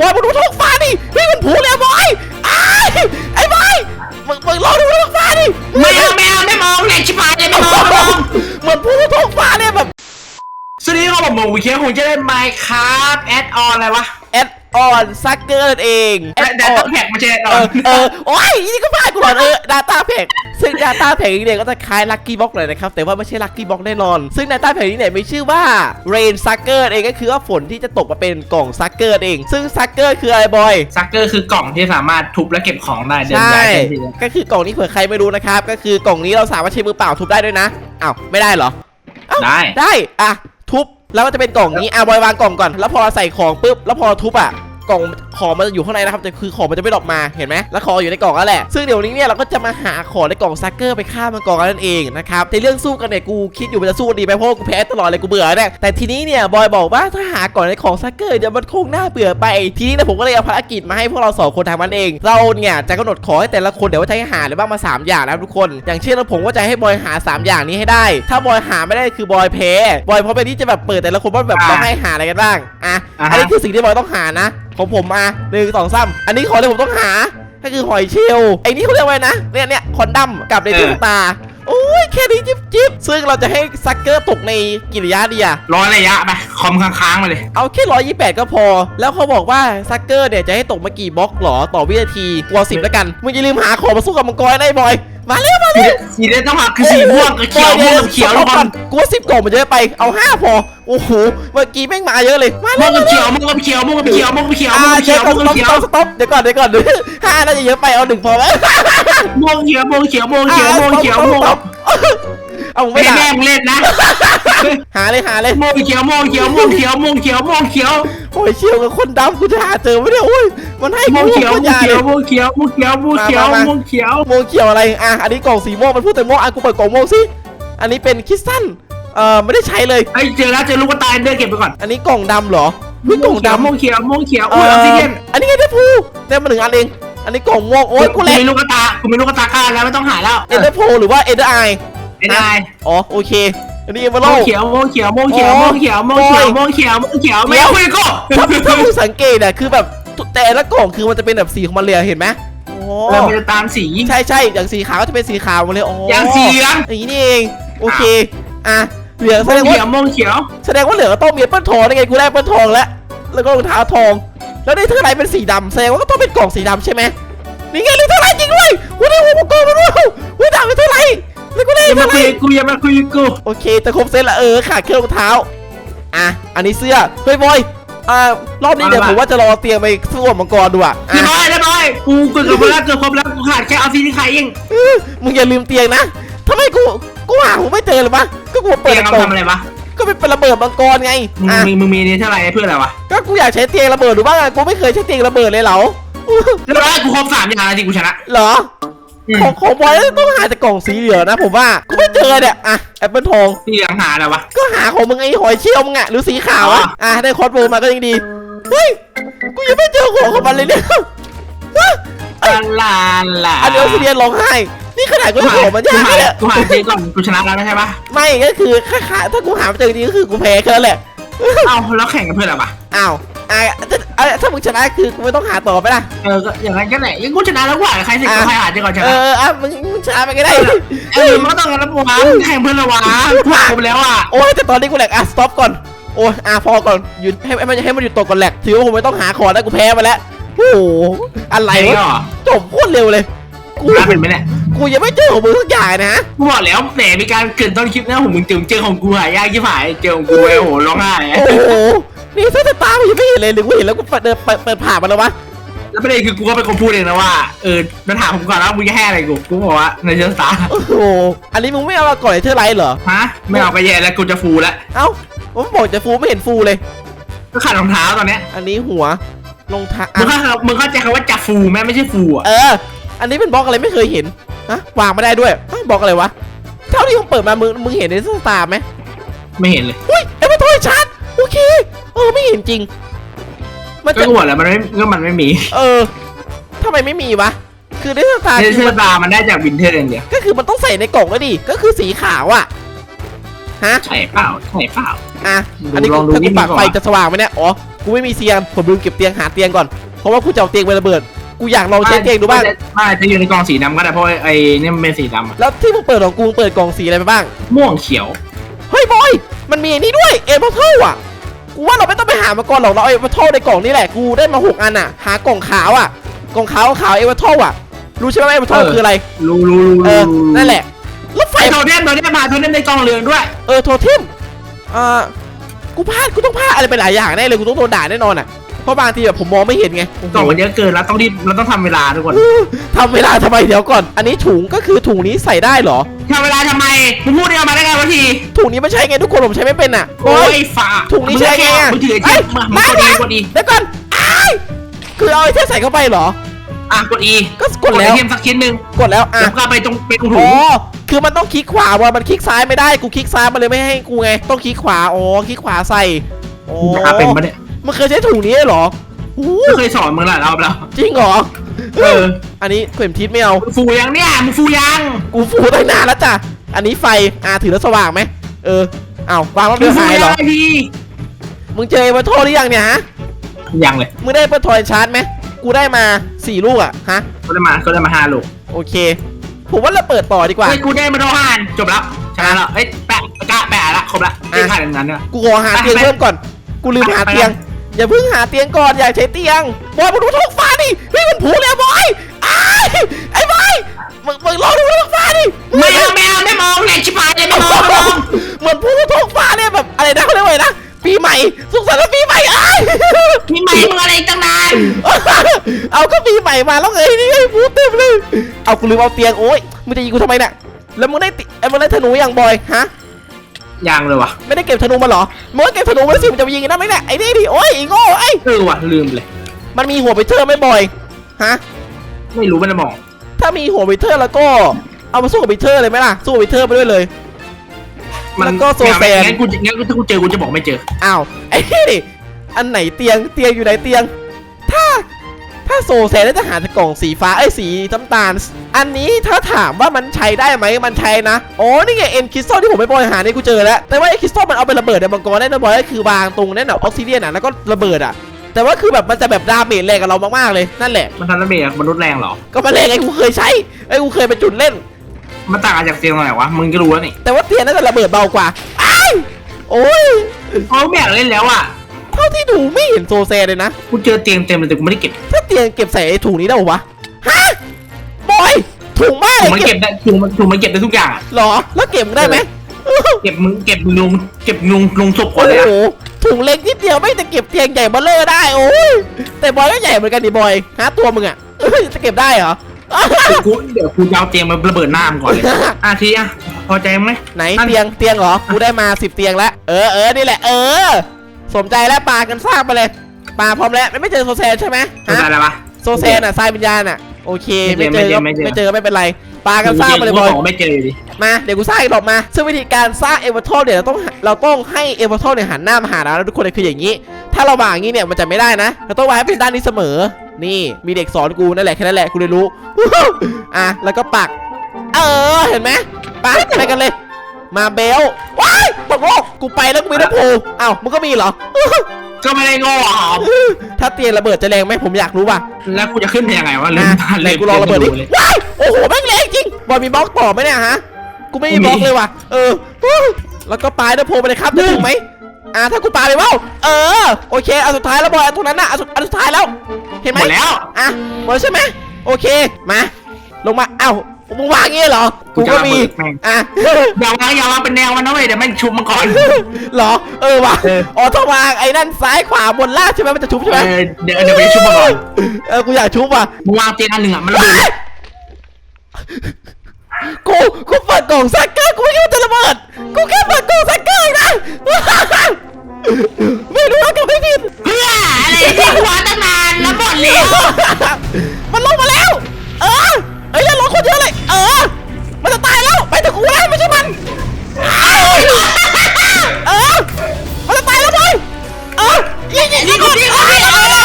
บอยมาดูท้องฟ้าดิเฮ้ยมันผูแล้วบอยไอ้ายไอ้บอยมึงมึงรอดูท้องฟ้าดิไม่เอาไม่เอาไม่มองเลยชิบหายเลยไม่มองไม่มองเหมือนผูท้องฟ้าเนี่ยแบบสวัสดีครับผมหมูวิเคียคงจะได้ไมค์ครับแอดออนอะไรวะแอดออนซักเกอร์นั่นเองแอดแดอตอนแพ็กมาเจออเอออนเออโอ้ยนี่ก็พลาดกูหลอนเออ Data Pack ซึ่ง Data Pack นี้เนี่ยก็จะคล้าย Lucky Box เลยนะครับ แต่ว่าไม่ใช่ Lucky Box แน่นอน ซึ่ง Data Pack นี้เนี่ยมีชื่อว่า Rain Sucker เองก็คือว่าฝนที่จะตกมาเป็นกล่อง Sucker เอง ซึ่ง Sucker คืออะไรบอย ซักเกอร์คือกล่องที่สามารถทุบและเก็บของได้เดินใช่ย้ายได้ทีก็คือกล่องนี้เผื่อใครไม่รู้นะครับ ก็คือกล่องนี้เราสามารถใช้มือเปล่าทุบได้ด้วยนะอ้าวไม่ได้เหรอ ได้ ได้ อะ ทุบ แล้วก็จะเป็นกล่องนี้ อะบอยวางกล่องก่อน แล้วพอเราใส่ของปุ๊บ แล้วพอทุบอะ กล่องของมันจะอยู่ข้างในนะครับแต่คือของมันจะไม่ดรอปมาเห็นไหมแล้วของอยู่ในกล่องนั่นแหละซึ่งเดี๋ยวนี้เนี่ยเราก็จะมาหาของในกล่องซักเกอร์ไปฆ่ามังกรกันนั่นเองนะครับแต่เรื่องสู้กันเนี่ยกูคิดอยู่มันจะสู้ดีไหมเพราะว่ากูแพ้ตลอดเลยกูเบื่อเนี่ยแต่ทีนี้เนี่ยบอยบอกว่าถ้าหาก่อนในของซักเกอร์เดี๋ยวมันคงน่าเบื่อไปทีนี้เนี่ยผมก็เลยเอาภารกิจมาให้พวกเราสองคนทำมันเอง เราเนี่ยจะกำหนดของให้แต่ละคนเดี๋ยวว่าจะให้หาเลยบ้างมาสามอย่างนะครับทุกคน อย่างเช่นผมก็จะให้บอยหาสามอย่างนี้ให้ได้ ถ้าบอยหาไม่ได้คือบอยแพ้บอยเพราะเป็นที่จะแบบเปิดแต่ละคนว่าแบบเราให้หาอะไรกันบ้างอะอันนี้คือสิ่งที่บอยต้องหานะของผมมาหนึ่งสองสามอันนี้ของที่ผมต้องหาก็คือหอยเชลล์ไอ้นี่เขาเรียกว่าอะไรนะเนี่ยเนี่ยคอนดัมกับในตุ๊กตาโอ้ยแค่นี้จิ๊บจิ๊บซึ่งเราจะให้ซักเกอร์ตกในกี่ระยะดีอะร้อยระยะไปคอมค้างๆมาเลย เอาแค่ร้อยยี่แปดก็พอ แล้วเขาบอกว่าซักเกอร์เนี่ยจะให้ตกมากี่บล็อกหรอต่อวินาทีกลัวสิบแล้วกันมึงอย่าลืมหาของมาสู้กับมังกรได้บอย มาเร็วมาเร็วสีเดต้องหักคือสีม่วงกับเขียวม่วงกับเขียวแล้แล้ววก่กัอนนกูว่าสิบกล่องมันเยอะไป เอาห้าพอ โอ้โห เมื่อกี้แม่งมาเยอะเลย มาม่เร็ววงกับเขียวม่วงกับเขียวม่วงกับเขียวม่วงกับเขียวม่วงอ่ากับเดี๋เขียยววก่ม่อวนงสกับต็อปเขียวสต็อปเดี๋ยวก่อนเดี๋ยวก่อนห้าน่าจะเยอะไป เอาหนึ่งพอไหมม่วงเขียวม่วงเขียวม่วงเขียวม่วงเขียวม่วง เอาไม่ไม่ได้แม่งเล่นนะหาเลยหาเลยม่วงเขียวม่วงเขียวม่วงเขียวม่วงเขียวม่วงเขียวโอ้ยเชี่ยวกับคนดำกูจะหาเจอไหมเนี่ยโอ้ยมันให้ม่วงกูเขียวคนม่วงยาเขีเลยวยม่วงเขียวม่วงเขียวม่วงเขียวมามาม่วงเขียวโมงเขียวอะไรอะอันนี้กล่องสีม่วงมันพูดแต่ม่วงอะกูเปิดกล่องม่วงสิอันนี้เป็นคริสตัลเอ่อไม่ได้ใช้เลย ไอ้เจอแล้วเจอลูกกระต่ายเดินเก็บไปก่อนอันนี้กล่องดำเหรอเฮ้ยกล่องดำม่วงเขียวม่วงเขียวเอ่อุ้ยอออกซิเจนอันนี้ไงได้พูได้มาหนึ่งอันเองอันนี้กล่องม่วงโอ้ยกูกูเล็กมีลูกกระตากูมีลูกกระตาก้านแล้วไม่ต้องหาแล้วเอ็นเดอร์โพหรือว่าเอ็นเดอร์ไอ ไม่ได้อ๋อโอเค อันนี้เอเวอร์โลม่วงเขียวม่วงเขียวม่วงเขียวม่วงเขียวม่วงเขียวม่วงเขียวม่วงเขียวไม่คุยก็ถ้าถ้ามึงสังเกตอะคือแบบแต่ละกล่องคือมันจะเป็นแบบสีของมันเลยอะเห็นไหมโอ้เรามันจะตามสีใช่ใช่อย่างสีขาวก็จะเป็นสีขาวหมาเลยอ๋อออย่างสีเหลืองอย่างนี้นี่เองโอเคอะเหลืองแสม่วดงงเขียว่าวม่วงเขียว แสดงว่าเหลืองก็ต้องมีแอปเปิลทองได้ไงกูได้แอปเปิลทองแล้วแล้วก็รองเท้าทอง แล้วได้เท่าไรเป็นสีดำแสดงว่าก็ต้องเป็นกล่องสีดำใช่ไหมนี่ไงเลยเท่าไรจริงด้วยกูได้อุปกรณ์มาด้วยกูได้ไปเท่าไร แล้วกูได้อย่ามาเท่าไรคุยกูอย่ามาคุยกูโอเคจะครบเซตละเออขาดแค่รองเท้า อะ อันนี้เสื้อ เฮ้ยบอยอ่ารอบนี้เดี๋ยวผมว่าจะรอเตรียมไปสู้กับมังกรดูอะเรียอะบร้อยเรียบร้อยกูเกือบครบแล้วเกือบครบแล้วกูขาดแค่เอาซีที่ใครเองเออมึงอย่าลืมเตียงนะทำไมกูกูหาผมไม่เจอเลยวะก็กูเปิเตีดยงกล่เอาองทำอะไรวะก็เป็นเป็นระเบิดมังกรไงมึงอะมีมึงมีนี่เท่าไหร่เพื่ออะไรวะก็กูอยากใช้เตียงระเบิดดูบ้างอะกูไม่เคยใช้เตียงระเบิดเลยเหรอเรียบร้อยกูครบสามอย่างแล้วที่กูชนะเหรอ ของของบอยต้องหาแต่กล่องสีเหลืองนะ ผมว่ากูไม่เจอเนี่ยอะแอปเปิลทองที่เหลืองหาอะไรวะก็หาของมึงไอ้หอยเชี่ยวมึงอะหรือสีขาวอะอ๋ออ่อะได้คอสโบมาก็ยังดีเฮ้ยกูยังไม่เจอของของมันเลยเนี่ยลาลาลาอันนี้ซีเรียนร้องไห้นี่ขนาดกูกูจะหาขอมันยากกูหาเนี่ยกูหาซีก่อนกูชนะแล้วไม่ใช่ปะไม่ก็คือค่าขาถ้ากูหาไม่เจอจริงก็คือกูแพ้แค่นั้นแหละเอ้าแล้วแข่งกันเพื่ออะไรวะอ้าว อะถ้าอะถ้ามึงชนะคือกูไม่ต้องหาต่อไปละเออก็อย่างนั้นก็แหละยังกูชนะแล้วกว่าใครสิอะใครหาเจอก่อนชเอนะออะมึงมึงชนะไปก็ได้ เออมันก็ต้องกันแล้ววะแข่งเพื่อนละวะกูหาไปแล้วอะโอ้ยแต่ตอนนี้กูแหลกอะสต็อปก่อนโอ้ยอะพอก่อนหยุดให้ให้มันให้มันหยุดตกก่อนแหลกถือว่าผมไม่ต้องหาของแล้วกูแพ้ไปแล้วโอ้โหอะไรไอ้วะก็จบโคตรเร็วเลย กูรับเป็นไหมเนี่ยกูยังไม่เจอของมึงทุกอย่างนะกูบอกแล้วแหมมีการเกรินต้นคลิปนะผมมึงเจอเจอของกูหายากยิ่งหายเจอของกูไอ้โอ้โหร้องไห้โอ้โห นี่ถ้าจะตามยังไม่เห็นเลยหรือกูเห็นแล้วกูเปิดเดินเปิดเปิดผ่านมาแล้ววะแล้วประเด็นคือกูก็เป็นคนพูดเองนะว่าเออมันถามผมก่อนว่ามึงจะให้อะไรกูกูบอกว่าในเชิงสตาร์โอ้โหอันนี้มึงไม่เอามาก่อนเลยเธอร์ไลท์เหรอฮะไม่เอาไปแย่แล้วกูจะฟูแล้วเอ้าผมบอกจะฟูไม่เห็นฟูเลยก็ขาดรองเท้าตอนเนี้ยอันนี้หัวรองเท้ามึงอะเข้ามึงเข้าใจคำว่าจะฟูไหมไม่ใช่ฟูอะเออ อันนี้เป็นบล็อกอะไรไม่เคยเห็นฮะวางไม่ได้ด้วยฮะบล็อกอะไรวะเท่าที่มึงเปิดมามึงมึงเห็นในสตาร์ไหมไม่เห็นเลยอุ้ยเอ็มทอยชัดโอเค เออไม่เห็นจริง มันก็จะกูบอกแล้วมันไม่ก็มันไม่มีเออทำไมไม่มีวะ คือในสตาร์ในคืเชิองมันสตาร์มันได้จากวินเทอร์อย่างเดียวก็คือมันต้องใส่ในกล่องแล้วดิ ก็คือสีขาวอะฮะ ใช่เปล่าใช่เปล่า อะ ดูอันนี้ลองดูถ้านิกูดนึงปากก่อนไฟจะสว่างไหมเนี่ย อ๋อ กูไม่มีเตียง ผมลืมเก็บเตียงหาเตียงก่อน เพราะว่ากูจะเอาเตียงไประเบิด กูอยากลองใช้เตียงดูบ้าง ไม่จะอยู่ในกล่องสีดำก็ได้เพราะไอ้เนี่ยมันเป็นสีดำอะแล้วที่มึงเปิดของกูมึงเปิดกล่องสีอะไรไปบ้าง ม่วงเขียว เฮ้ยบอย มันมีอันนี้ด้วย เอเวอร์เทลอะ กูว่าเราไม่ต้องไปหามาก่อนหรอกเราเอาเอเวอร์เทลในกล่องนี่แหละกูได้มาหกอันอะ หากล่องขาวอะกล่องขาวขาวเอเวอร์เทลอะ รู้ใช่ไหมว่าเอเวอร์เทลเออคืออะไรรู้รู้รู้เออรู้นั่นแหละแล้วไฟไอ้โทเทมโทเทมมาโทเทมในกล่องเหลืองด้วย เออโทเทมอ่ากูพลาดกูต้องพลาดอะไรไปหลายอย่างแน่เลยกูต้องโดนด่าแน่นอนอะ เพราะบางทีแบบผมมองไม่เห็นไงโอ้โหกล่องมันเยอะเกินแล้วต้องรีบเราต้องทำเวลาทุกคนทำเวลาทำไมเดี๋ยวก่อน อันนี้ถุงก็คือถุงนี้ใส่ได้เหรอทำเวลาทำไมมึงพูดเนี่ยมาได้ไงวะทีถุงนี้ไม่ใช่ไงทุกคนผมใช้ไม่เป็นอะบโอ้อยยฝ่าถุงนี้ใช่ไงอะมึงถือไอ้เอ้เทียยมามากดอีนะกดอีเดี๋ยวก่อนอ้ายคือเอาไอ้เทสใส่เข้าไปเหรออะกดอีก็กดแล้วไอเทมสักชิ้นหนึ่งกดแล้วอะแล้วก็เอาไปตรงเป็นถุงอ๋อคือมันต้องคลิกขวาบอลมันคลิกซ้ายไม่ได้กูคลิกซ้ายมันเลยไม่ให้กูไงต้องคลิกขวาอ๋อคลิกขวาใส่โอ้หาเป็นปะเนี่ย มันเคยใช้ถุงนี้เหรออู้ไม่เคยสอนมึงหลายรอบแล้ว จริงเหรอเออ อันนี้เข็มทิศไม่เอา มึงฟูยังเนี่ย มึงฟูยังกูฟูตั้งนานแล้วจ้ะ อันนี้ไฟอ่าถือแล้วสว่างไหม เอออ้าววางแล้วมึเดืงอฟูหายเหรยัองไอ้พี่มึงเจอเอเวอร์โทรหรือยังเนี่ยฮะ ยังเลยมึงได้เอเวอร์โทรชาร์จไหม กูได้มาสี่ลูกอะฮะก็ได้มาก็ได้มาห้าลูกโอเค ผมว่าเราเปิดต่อดีกว่า เฮ้ยกูได้มาโดนห้านจบแล้วชนะแล้วเอ้ยแปะกล้าแปะละครบละได้ผ่านอย่างนั้นเนี่ย กูขอหาเตียงไปไปเพิ่มก่อน กูลืมหาไปไปเตียง อย่าเพิ่งหาเตียงก่อนอยากใช้เตียงบอยมึงดูท้องฟ้าดิเฮ้ยมันผูแล้วบอยอ้ายไอ้บอยมึงมึงรอดูท้องฟ้าดิไม่เอาไม่เอาไม่มองเลยชิบหายเลยไม่มองไม่มองเหมือนผูท้องฟ้าเนี่ยแบบอะไรนะเขาเรียกว่าอะไรนะปีใหม่สุขสันต์วันปีใหม่อ้ายมีไม่มึงอะไรตั้งนานเอาก็ปีใหม่มาแล้วไงนี่ไงผูเต็มเลยเอากูลืมเอาเตียงโอ๊ยมึงจะยิงกูทำไมเนี่ยแล้วมึงได้ติเอ้ยมึงได้ธนูยังบอยฮะ ยังเลยวะไม่ได้เก็บธนูมาเหรอมึงก็เก็บธนูมาสิมึงจะไปยิงกันได้ไหมเนี่ยไอ้นี่ดิโอ๊ยไอ้โง่ไอ้ยเออว่ะลืมเลย มันมีหัวไปเทอร์ไหม่บอยฮะไม่รู้ไม่ได้มองถ้ามีหัวไปเทอร์แล้วก็ เอามาสู้กับไปเทอร์เลยไหมล่ะสู้กับไปเทอร์ไปด้วยเลยแล้วก็โซแซน งั้นกูงั้นกูถ้ากูเจอกูจะบอกไม่เจอ อ้าวไอ้นี่ดิอันไหนเตียงเตียงอยู่ไหนเตียง ถ้าถ้าโซแซนได้ทหารจากกล่องสีฟ้าไอ้ยสีน้ำตาล อันนี้ถ้าถามว่ามันใช้ได้ไหมมันใช้นะอ๋อนี่ไงเอ็นคริสตัลที่ผมไปบอยหานี่กูเจอแล้ว แต่ว่าไอ้คริสตัลมันเอาไประเบิดในมังกรได้นะบอยก็คือวางตรงนั่นน่ะออกซิเดียนอะแล้วก็ระเบิดอะแต่ว่าคือแบบมันจะแบบดาเมจแรงกับเรามากๆเลยนั่นแหละมันทันระเบียบมนุษย์แรงเหรอ ก็มาแรงไอ้กูเคยใช้ไอ้กูเคยไปจุดเล่น มันต่างจากเตียงตรงไหนวะมึงก็รู้แล้วนี่แต่ว่าเตียงน่าจะระเบิดเบากว่าอ้ายโอ้ยเขาไม่อยากเล่นแล้วอะเท่าที่ดูไม่เห็นโซแซเลยนะกูเจอเตียงเต็มเลยแต่กูไม่ได้เก็บถ้าเตียงเก็บใส่ไอ้ถุงนี้ได้เหรอวะฮะบอ ยถุงมากถุงมันเก็บได้ถุงมันถุงมันเก็บได้ทุกอย่างอะเหรอ แล้วเก็บได้ไหมเก็บมึงเก็บมึงลงเก็บลงลงศพก่โอ้อนเลยอะโหถุงเล็กนิดเดียวไม่แต่เก็บเตียงใหญ่เบ้อเลอร์ได้โอ้ยแต่บอยก็ใหญ่เหมือนกันดิบอยฮะตัวมึงอะเอ้ยจะเก็บได้เหรอเดี๋ยวกูเดี๋ยวกูจะเอาเตียงมาระเบิดหน้ามึงก่อนเลยอะทีอะพอใจไหมไหนนั่นเตียงเตียงเหรอ กูได้มาสิบเตียงแล้ว เออเออนี่แหละ เออ สมใจแล้วปากันสร้างไปเลยปาพร้อมแล้วไม่เจอโซแซนใช่ไหมเข้าใจฮะแล้วปะโซแซนอะทรายวิญญาณอะ โอเค ไม่ไม่เจเจออไม่ก็เจอไม่เจอไม่เจอก็ไม่เป็นไรปากันสร้างไปเลยบอยกูไม่เจออยู่ดิ มาเดี๋ยวกูสร้างอีกรอบมาซึ่งวิธีการสร้างเอเวอร์ทอลเนี่ยเราต้องเราต้องให้เอเวอร์ทอลเนี่ยหันหน้ามาหาเราแล้วทุกคนเลยคืออย่างนี้ ถ้าเราวางอย่างนี้เนี่ยมันจะไม่ได้นะเราต้องวางให้เป็นด้านนี้เสมอ นี่มีเด็กสอนกูนั่นแหละแค่นั้นแหละกูเลยรู้ อะแล้วก็ปัก เออเห็นไหมไปไปกันเลย มาเบลว้ายบอกโลกกูไปแล้วกูมีน้ำโพอ้าวมึงก็มีเหรอ ก็ไม่ได้โง่หรอกถ้าเตียงระเบิดจะแรงไหมผมอยากรู้ว่ะแล้วกูจะขึ้นไปยังไงวะลือะมไหนกูลองระเบิดดิเลยว้ายโอ้โหแม่งแรงจริงบอลมีบล็อกต่อไหมเนี่ยฮะกูไม่มีบล็อกเลยว่ะ เออ แล้วก็ปลายนะโผล่ไปเลยครับจะถึงไหมอ่าถ้ากูปาไปว่าวเออโอเคเอาสุดท้ายแล้วบอยเอาตรงนั้นน่ะเอาสุดอันสุดท้ายแล้ว เห็นไหหมมดแล้ว อะหมดแล้วใช่ไหมโอเคมา ลงมาเอ้า มึงวางงี้เหรอ กูก็มี อะ อย่าวางอย่าวางเป็นแนวมันนะเว้ยเดี๋ยวแม่งชุบมาก่อน เหรอ เออว่ะเอออ๋อต้องวางไอ้นั่นซ้ายขวาบนล่างใช่ไหมมันจะชุบใช่ไหมเออเดี๋ยวเดี๋ยวไปชุบมาก่อน เออ กูอยากชุบว่ะ มึงวางเตียงอันหนึ่งอะมันระเบิดกู กูเปิดกล่องซักเกอร์ กูไม่คิดว่าจะระเบิด กูแค่เปิดกล่องซักเกอร์เองนะ ไม่รู้ว่ากับไม่ผิดเพื่ออะไรที่กูวางตั้งนานแล้วหมดแล้วมันลงมาแล้ว เออ เอ้ยอย่าลงคนเยอะเลย เออ มันจะตายแล้ว ไปแต่กูแล้วไม่ใช่มัน เออ มันจะตายแล้วบอยเออยิงยิงยิงยิงยิงเอ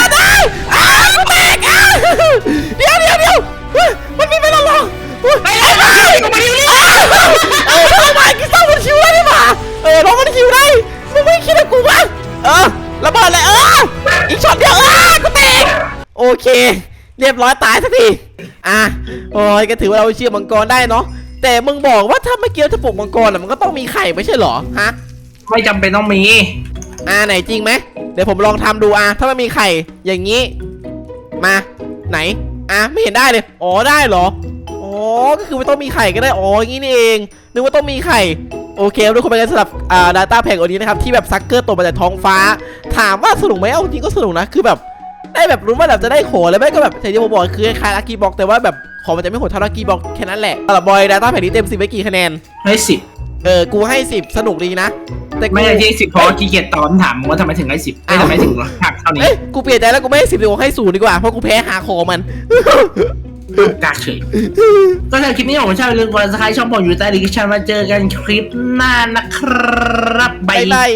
อได้อ้าวกูแตกอะเดี๋ยวเดี๋ยวเดี๋ยวเฮ้ยมันมีไปแล้วเหรอไปแล้วไปกูมาดิวนี่เออทำไมกินซ่ามันชิวได้ไหมเออน้องมันชิวได้มึงไม่คิดว่ากูวะเออระเบิดเลยเออเค เรียบร้อยตายสักทีอะโอ้ยก็ถือว่าเราเชื่อมังกรได้เนาะแต่มึงบอกว่าถ้าเมื่อกี้เราจะปลูกมังกรอะมันก็ต้องมีไข่ไม่ใช่เหรอฮะไม่จำเป็นต้องมี อ่าไหนจริงไหมเดี๋ยวผมลองทำดูอะถ้ามันมีไข่อย่างนี้ มาไหนอะไม่เห็นได้เลยอ๋อได้เหรออ๋อก็คือไม่ต้องมีไข่ก็ได้อ๋ออย่างนี้นี่เองนึกว่าต้องมีไข่โอเคทุกคนไปกันสำหรับอ่า data แพงวันนี้นะครับที่แบบซักเกอร์ตกมาจากท้องฟ้า ถามว่าสนุกไหมเอาจริงก็สนุกนะคือแบบ ได้แบบรู้ว่าแบบจะได้ของแล้วแม่ก็แบบอย่างที่ผมบอกคือคล้ายลักกี้บ็อกแต่ว่าแบบของมันจะไม่โหดเท่าลักกี้บ็อกแค่นั้นแหละสำหรับบอยดาต้าแผ่นนี้เต็มสิบไปกี่คะแนนให้สิบเออกูให้สิบสนุกดีนะ แต่กูไม่ได้ที่สิบเพราะว่าขี้เกียจตอบคำถามว่าทำไมถึงให้สิบไม่ทำไมถึงหักเท่านี้เอ้ยกูเปลี่ยนใจแล้วกูไม่ให้สิบกูให้ศูนย์ดีกว่าเพราะกูแพ้หาของมันกากเฉยก็ถ้าคลิปนี้ผมชอบอย่าลืมกดซับสไครต์ช่องผมอยู่ใต้ดีคริปชั่นมาเจอกันคลิปหน้านะครับบายบาย